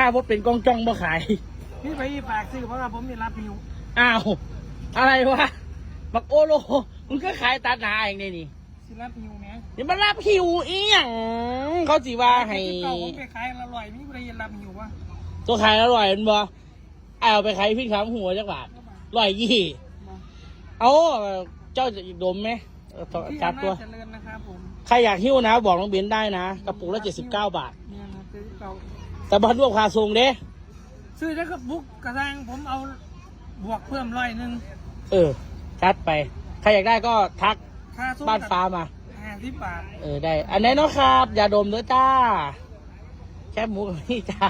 ค่าว่าเป็นกองจ้องบ่ขาย พี่ไปฝากซื้อเพราะว่าผมมีรับมิวอ้าว อะไรวะ บักโอโลมึงก็ขายตัดหนาเองเนี่ยนี่สิรับมิวไหมอย่ามารับคิวอีหยังเขาสิว่าให้ เก่าผมไปขายอร่อยมีใครรับมิววะตัวขายอร่อยมันบ่เอาไปขายพี่ขำหัวจักบาทร้อยยี่ เอาเจ้าจะดมไหมเออที่จับอำตัวนาจเจริญนะครับผมใครอยากหิ้วนะ บอกน้องเบนได้นะ กระปุกละเจ็ดสิบเก้าบาท เนี่ยนะซื้อเก่า แต่บันรวมคาทรงเด้ซื้อแล้วก็บุ๊กกระซังผมเอาบวกเพิ่มร้อยหนึ่งเออจัดไป ใครอยากได้ก็ทักค่าส่งบ้านฟ้ามา ห้าสิบบาทเออได้ อันไหนเนาะครับ อย่าดมเด้อจ้าแค่หมูกับนี่จ้า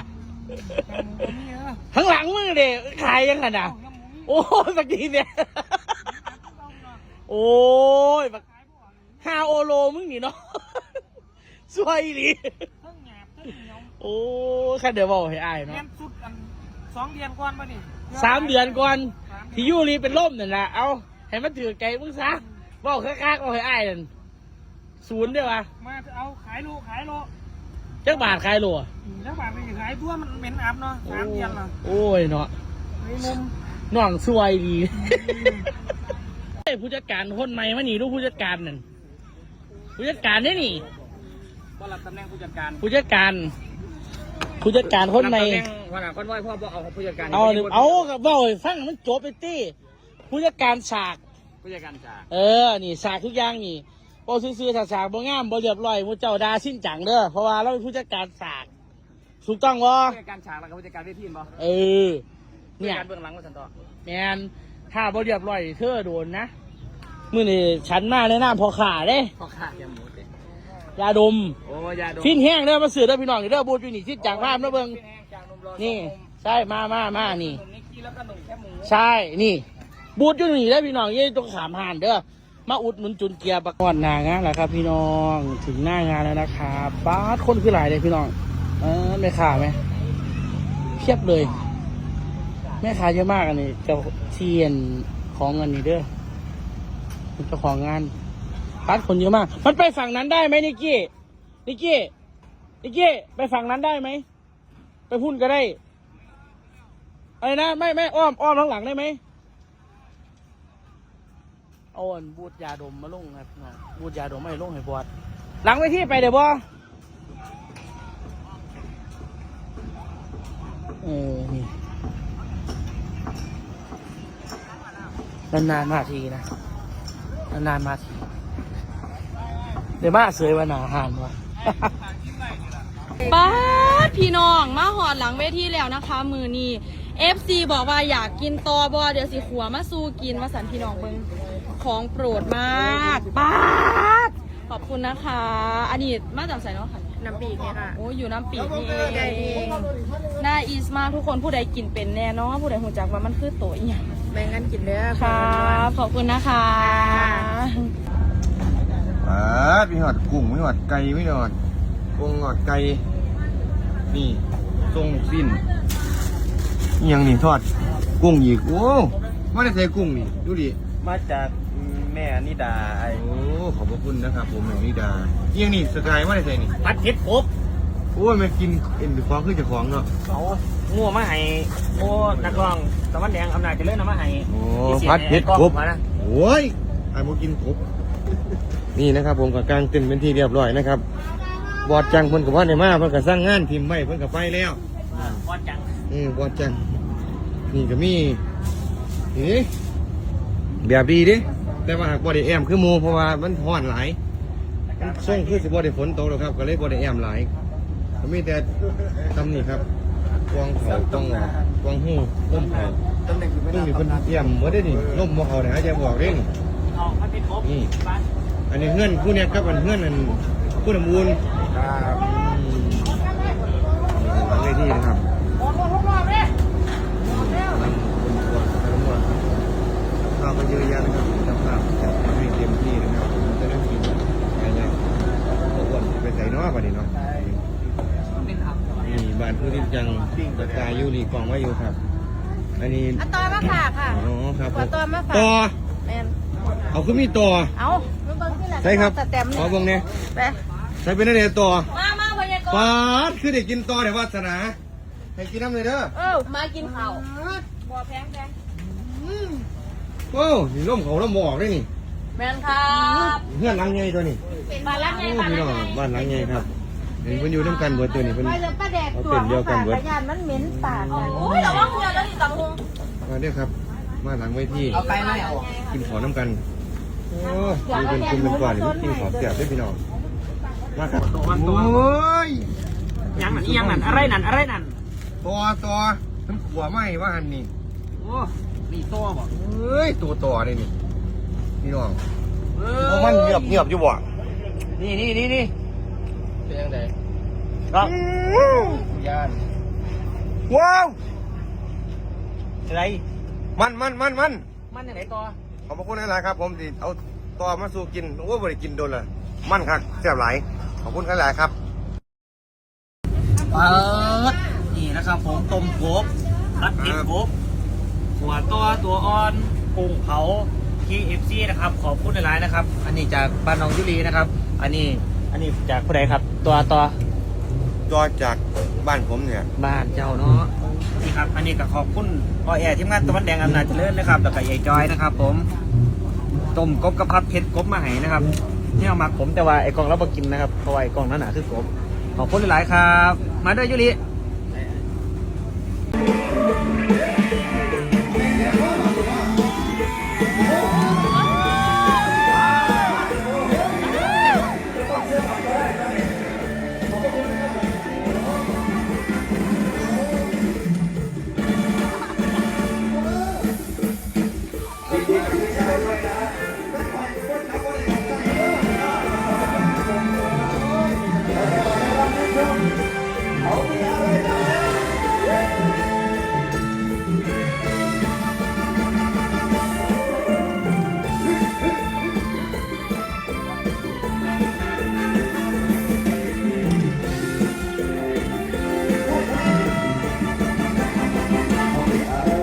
แค่หมูกับนี่เออข้างหลังมือเด็ขายยังไงนะเอายังหมูนี่โอ้ยสักทีเนี่ยเอาเนาะโอ้ยบักขายบ่ออกเลยฮาโอโลมึงนี่เนาะสวยอีหลีเพิ่งหยาบเพิ่งเหนียว โอ้ยแค่เดี๋ยวบอกให้อายแม่เนาะนสุดอันสองเดือนก่อนป่ะนี่สามเดือนก่อนสามเดือนที่ยูรีเป็นล่มนั่นแหละเอาให้มันถือไกลมึงซะบอกคักๆบอกให้อายนั่นศูนย์เด้อวะมาเอาขายโลขายโลจักบาทขายโลอะแล้วบาทไปขายตัวมันเหม็นอับเนาะสามเดือนละโอ้ยเนาะไอ้มุมน้องสวยดีเฮ้ยผู้จัดการคนใหม่มานี่ดูผู้จัดการนั่นผู้จัดการนี่นี่ก็รับตำแหน่งผู้จัดการผู้จัดการ ผู้จัดการคนใหม่หัวหน้าคนไหวพ่อบอกเอาผู้จัดการเอาหนึ่งเอากับเบ้าให้ฟังมันจบไปตี้ผู้จัดการฉาก ผู้จัดการจ่าเออ นี่ฉากทุกอย่างนี่พอซื้อๆฉากฉากบ่งามบ่เรียบร้อยหมูเจ้าดาสิ้นจังเด้อ เพราะว่าเราเป็นผู้จัดการฉาก ถูกต้องวะผู้จัดการฉากแล้วก็ผู้จัดการเวทีบ่เออเนี่ยเบื้องหลังว่าสันต่อแมนถ้าบ่เรียบร้อยเธอโดนนะ มื้อนี้ฉันมาในหน้าพอขาเด้ พ่อข้าแกหมูเด็ ยาดม โอ้ยาดมฟินแห้งเด้อมาซื้อเด้อพี่น้องเด้อบูดอยู่นี่สิ้นจังภาพเด้อเบิ่งแห้งจากนมรอนี่ ใช่มามามานี่ นมนิกกี้แล้วก็นมแค่หมูใช่นี่ บูธอยู่นี่ได้อพี่น้องยี่ต้องขามหานเด้อมาอุดหนุนจุนเกียร์ประกอบหนางานแล้วครับ พี่น้องถึงหน้างานแล้วนะครับป้าดคนคือหลายเลยพี่น้อง เออแม่ค้าไหมเพียบเลย แม่ค้าเยอะมากอันนี้เจ้าเทียนของเงินนี่เด้อเป็นเจ้าของงาน ป้าดคนเยอะมาก มันไปฝั่งนั้นได้ไหมนิกกี้ นิกกี้ นิกกี้ ไปฝั่งนั้นได้ไหม ไปพุ่นก็ได้อะไรนะ ไม่ไม่อ้อมอ้อมข้างหลังได้ไหมเอาอันบูดยาดมมาลงครับพี่น้องบูดยาดมไม่ลงให้บอดหลังไปที่ไปเดี๋ยวบอเออนี่นานๆมาทีนะนานๆมาที เดี๋ยวมาเสยวันหนาหานวะป้าดพี่น้องมาหอดหลังเวทีแล้วนะคะ มือนี้ FC บอกว่าอยากกินตอบอเดี๋ยวสิขัวมาสู้กินมาสันพี่น้องเบิงของโปรดมากป้าดขอบคุณนะคะ อันนี้มาจากไหนเนาะค่ะ น้ำปีกเนี่ยค่ะ โอ้อยู่น้ำปีกนี่ใจเอดีงน่าอีสมากทุกคนผู้ใดกินเป็นแน่เนอนผู้ใดหูจักว่ามันคือตัวอหย่างแบ่งกันกินเด้อครับขอบคุณนะคะ อ่ามีหอดกุ้งมีหอดไก่มีหอดกุ้งหอดไก่ นี่ทรงสิ้นอิหยังนี่ทอด กุ้งอีก โอ้ไม่ได้ใส่กุ้งนี่ ดูดิ มาจากแม่นิดาไอ้โอ้ ขอบพระคุณนะครับ ผมแม่นิดาอิหยังนี่สกายไม่ได้ใส่นี่พัดเพชรครบโอ้ยมันกินเอ็นของขึ้นจากของเนาะเอางัวมาให้โอ้นักร้องตะวันแดงอำนาจเจริญเอามาให้โอ้พิเศษพัดเพชรครบมานะโอ้ยไอ้โมกินครบ นี่นะครับผมกับกลางเต็นท์เป็นที่เรียบร้อยนะครับ บอดจังเพิ่นกับว่าในมาเพิ่นกับสร้างงานทีมไว้เพิ่นกับไปแล้วพอจังอืมบอดจัง นี่ก็มีนี่แบบดีเดิแต่ว่าหากบอด้แอมคือหมูเพราะว่ามันห้อนหลายมันส่งคือสิบอด้ฝนตกหรอกครับ ก็เลยบอด้แอมหลายก็มีแต่ตำนี่ครับกวางเขากวางหอกกวางหูล่มเขาซึ่งมีคนเตรียมเมื่อได้นี่ล่มมอเขาเนี่ยจะบอกเร่งเอาพัดเพชรครบนี่ อันนี้เงื่อนผู้เนี้ยครับอันเงื่อนอันผู้นำมูลครับหลังเวทีนะครับข้าวก็เยอะแยะนะครับสภาพจัดให้เต็มที่นะครับผมจะได้กินอะไรเงี้ยโอ้วนไปใส่เน้อป่ะนี่เนาะนี่บ้านผู้ที่จังปิ้งกระจายอยู่นี่กองไว้อยู่ครับ อันนี้เอาตอมาฝากค่ะอ๋อครับขอตัวมาฝากต่อแม่นเอาขึ้นมีต่อเอา ใช่ครับแต่เต็มขอเนี่ยเบิ่งเนี่ยไปใช้เป็นอะไรต่อมามาพยากรปาดคือได้กินต่อแต่วาสนาให้กินน้ำเลยเด้อเออมากินข้าวบัวแพงแพงโอ้นี่ร่มเขาร่มหมอกได้นี่แมนครับเพื่อนหลังใหญ่ตัวนี้บ้านรักไงโอ้บ้านพี่รัน้กองไงบ้านหลังใหญ่ครับเห็นเพิ่นอยู่น้ำกันเบิดตัวนี้เพิ่นไปเลยป้าแดกเอาตัวเป็นเดียวกันเบิดพยานมันเหม็นปากกันโอ้ยแต่ว่าเงินแล้วนี่ตังค์มาเด้อครับ มาหลังไว้ที่เอาไปไหมเอากินขอน้ำกัน โอ้ดูเป็นคุณเป็นก่อนนี่กินขอเสียบด้พี่น้องมาครับโอ้ยยังนั่นยังนั่นอะไรนั่นอะไรนั่นตัวตัวน้ำขัวไหมว่าหันนี่โอ้มีโซ่บ่เฮ้ยตัวต่อเลยนี่พี่น้องโอ้มันเงียบเงียบอยู่บ่นี่นี่นี่นี่เป็นยังไงก็ย่านว้าวอะไรมันมันมันมันมันยังไงต่อ อบพระคุณหลายๆครับ ผมที่เอาต่อมาสู่กินโอ้ยบ่ได้กินโดนเลยมันครับแซ่บหลายขอบคุณหลายๆครับเปิดนี่นะครับผมต้มกบรัดติดกบหัวตัวตัวอ่อนกุ้งเผา KFC นะครับขอบคุณหลายๆนะครับ อันนี้จากบ้านน้องยุรีนะครับ อันนี้อันนี้จากผู้ใดครับ ตัวตัวตัวจากบ้านผมเนี่ย บ้านเจ้าเนาะ นี่ครับ อันนี้ก็ขอบคุณออแอร์ทีมงานตะวันแดงอำนาจเจริญนะครับแล้วก็ยายจอยนะครับผมต้มกบกระพัดเพชรกบมาให้นะครับนี่เอามาผมแต่ว่าไอ้กล่องเราบ่กินนะครับเพราะว่าไอ้กล่องนั้นหนาคือกบขอบคุณหลายๆครับ มาด้วยยุริ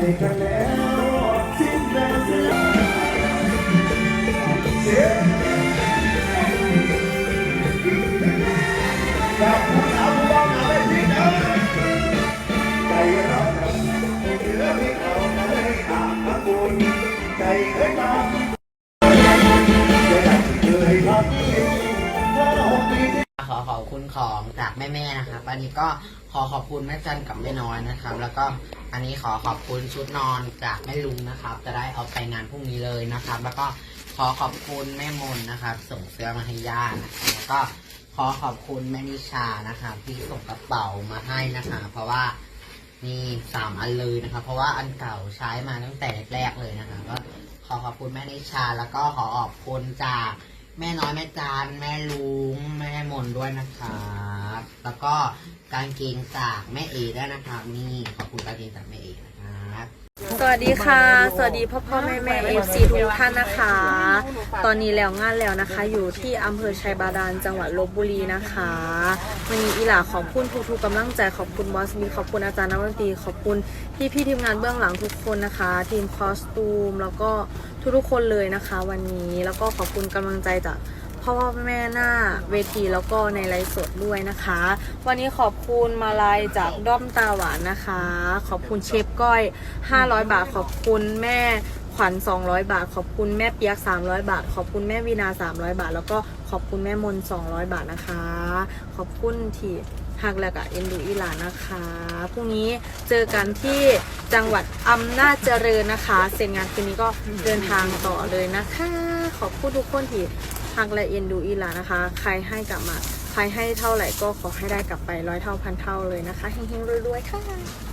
ใจก็แล้วทิ้งแล้วเสียใจอยากคุยแล้วกูบอกหน้าไม่ดีเจ้าใจร้อนถือไม่เอาเลยเอาข แม่ๆนะครับ อันนี้ก็ขอขอบคุณแม่จันกับแม่น้อยนะครับ แล้วก็อันนี้ขอขอบคุณชุดนอนจากแม่ลุงนะครับ จะได้เอาไปงานพรุ่งนี้เลยนะครับ แล้วก็ขอขอบคุณแม่มนนะครับ ส่งเสื้อมาให้ย่านะครับแล้วก็ขอขอบคุณแม่นิชานะครับที่ส่งกระเป๋ามาให้นะคะเพราะว่านี่สามอันเลยนะครับ เพราะว่าอันเก่าใช้มาตั้งแต่แรกๆเลยนะคะก็ขอขอบคุณแม่นิชา แล้วก็ขอขอบคุณจาก แม่น้อยแม่จานแม่ลุงแม่มนด้วยนะครับแล้วก็กางเกงจากแม่เอด้วยนะครับนี่ขอบคุณกางเกงจากแม่เอนะ สวัสดีค่ะ สวัสดีพ่อพ่อแม่แม่เอฟซีทุกท่านนะคะ ตอนนี้แล้วงานแล้วนะคะ อยู่ที่อำเภอชัยบาดาลจังหวัดลบบุรีนะคะวันนี้อีหล่าขอบคุณทุกๆกำลังใจขอบคุณบอสมีขอบคุณอาจารย์นักดนตรีขอบคุณพี่พี่ทีมงานเบื้องหลังทุกคนนะคะ ทีมคอสตูมแล้วก็ทุกๆคนเลยนะคะ วันนี้แล้วก็ขอบคุณกำลังใจจาก พ่อแม่หน้าเวทีแล้วก็ในไลฟ์สดด้วยนะคะ วันนี้ขอบคุณมาลายจากด้อมตาหวานนะคะ ขอบคุณเชฟก้อย 500 บาท ขอบคุณแม่ขวัญ 200 บาท ขอบคุณแม่เปียก 300 บาท ขอบคุณแม่วีนา 300 บาท แล้วก็ขอบคุณแม่มน 200 บาทนะคะ ขอบคุณที่ฮักและกะเอ็นดูอีหลานนะคะพรุ่งนี้เจอกันที่จังหวัดอำนาจเจริญนะคะ เสร็จงานคืนนี้ก็เดินทางต่อเลยนะคะ ขอบคุณทุกคนที่ ฮักและเอ็นดูอีหลานนะคะ ใครให้กลับมา ใครให้เท่าไหร่ก็ขอให้ได้กลับไปร้อยเท่าพันเท่าเลยนะคะเฮงๆรวยๆค่ะ